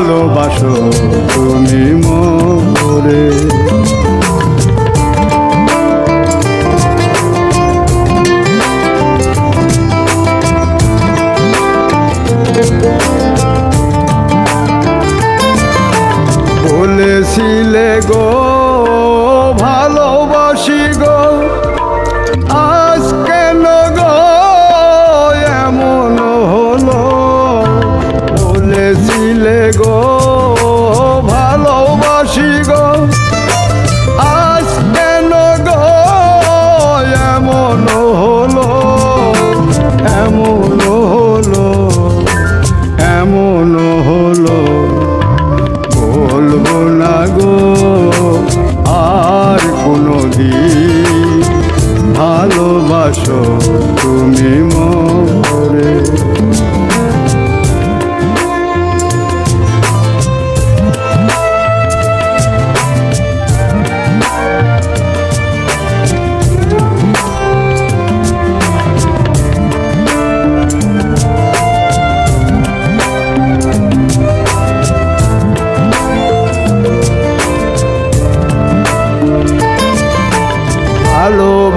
ভালোবাসো তুমি মরে। বলেছিলে তুমি মরে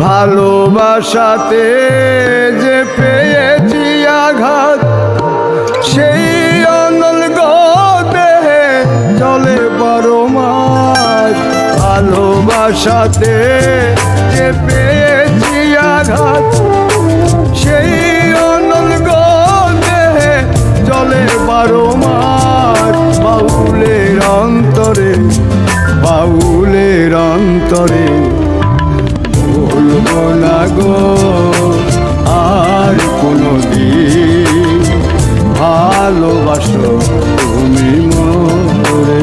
ভালোবাসাতে যে পেয়েছি আঘাত সেই অনল দেহে জলে পরমার ভালোবাসাতে যে পেয়েছি আঘাত ভুলব না আর কোনো দিন ভালোবাসো তুমি মোরে।